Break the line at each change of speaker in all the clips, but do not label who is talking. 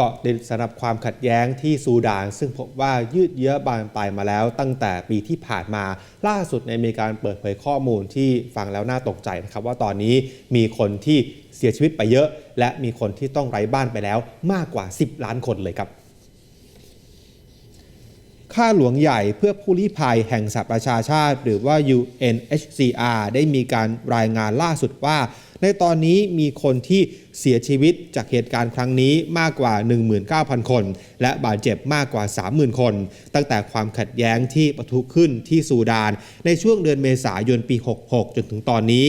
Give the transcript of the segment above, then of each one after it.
เกาะติดสำหรับความขัดแย้งที่ซูดาน ซึ่งพบว่ายืดเยื้อบานปลายมาแล้วตั้งแต่ปีที่ผ่านมา ล่าสุดในมีการเปิดเผยข้อมูลที่ฟังแล้วน่าตกใจนะครับว่าตอนนี้มีคนที่เสียชีวิตไปเยอะ และมีคนที่ต้องไร้บ้านไปแล้วมากกว่า 10 ล้านคนเลยครับ ค่าหลวงใหญ่เพื่อผู้ลี้ภัยแห่งสหประชาชาติ หรือว่า UNHCR ได้มีการรายงานล่าสุดว่า ในตอนนี้มีคนที่เสียชีวิตจากเหตุการณ์ครั้งนี้มากกว่า 19,000 คน และบาดเจ็บมากกว่า 30,000 คน ตั้งแต่ความขัดแย้งที่ปะทุขึ้นที่ซูดาน ในช่วงเดือนเมษายนปี 66 จนถึงตอนนี้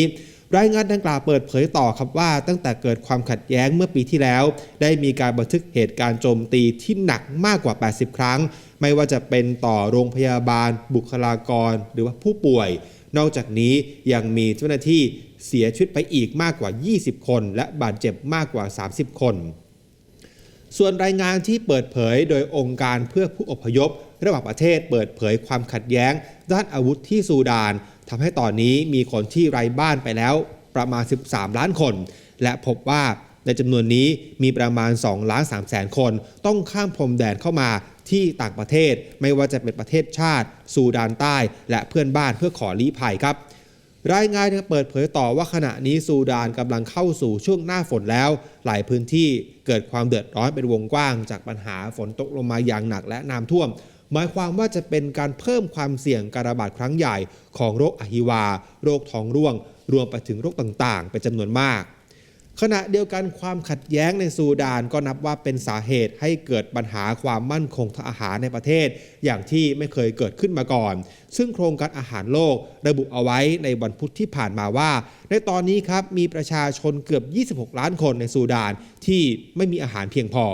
รายงานดังกล่าวเปิดเผยต่อครับว่า ตั้งแต่เกิดความขัดแย้งเมื่อปีที่แล้ว ได้มีการบันทึกเหตุการณ์โจมตีที่หนักมากกว่า 80 ครั้ง ไม่ว่าจะเป็นต่อโรงพยาบาล บุคลากร หรือว่าผู้ป่วย นอกจากนี้ยังมีเจ้าหน้าที่เสียชีวิตไปอีกมากกว่า 20 คน และบาดเจ็บมากกว่า 30 คน ส่วนรายงานที่เปิดเผยโดยองค์การเพื่อผู้อพยพ ระหว่างประเทศเปิดเผยความขัดแย้ง ด้านอาวุธที่ซูดาน ทำให้ตอนนี้มีคนที่ไร้บ้านไปแล้วประมาณ 13 ล้านคน และพบว่าในจำนวนนี้มีประมาณ2ล้าน3แสนคน ต้องข้ามพรมแดนเข้ามาที่ต่างประเทศ ไม่ว่าจะเป็นประเทศชาติ ซูดานใต้ และเพื่อนบ้านเพื่อขอลี้ภัยครับรายงานเปิดเผยต่อว่าขณะนี้ซูดานกำลังเข้าสู่ช่วงหน้าฝนแล้ว หลายพื้นที่เกิดความเดือดร้อนเป็นวงกว้าง จากปัญหาฝนตกลงมาอย่างหนักและน้ำท่วม หมายความว่าจะเป็นการเพิ่มความเสี่ยงการระบาดครั้งใหญ่ของโรคอหิวา โรคท้องร่วง รวมไปถึงโรคต่างๆ เป็นจำนวนมาก ขณะเดียวกันความขัดแย้งในซูดานก็นับว่าเป็นสาเหตุให้เกิดปัญหาความมั่นคงทางอาหารในประเทศ อย่างที่ไม่เคยเกิดขึ้นมาก่อน ซึ่งโครงการอาหารโลกระบุเอาไว้ในวันพุธที่ผ่านมาว่า ในตอนนี้ครับมีประชาชนเกือบ 26 ล้านคนในซูดานที่ไม่มีอาหารเพียงพอ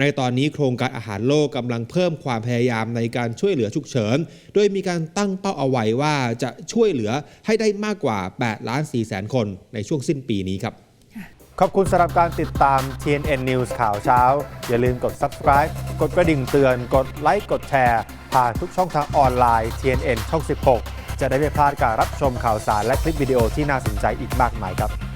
ในตอนนี้โครงการอาหารโลกกำลังเพิ่มความพยายามในการช่วยเหลือฉุกเฉิน โดยมีการตั้งเป้าเอาไว้ว่าจะช่วยเหลือให้ได้มากกว่า 8 ล้าน4แสนคนในช่วงสิ้นปีนี้ครับ
ขอบคุณสำหรับการติดตาม TNN News ข่าวเช้า อย่าลืมกด subscribe กดกระดิ่งเตือน กดไลค์กดแชร์ ผ่านทุกช่องทางออนไลน์ TNN ช่อง 16 จะได้ไม่พลาดการรับชมข่าวสารและคลิปวิดีโอที่น่าสนใจอีกมากมายครับ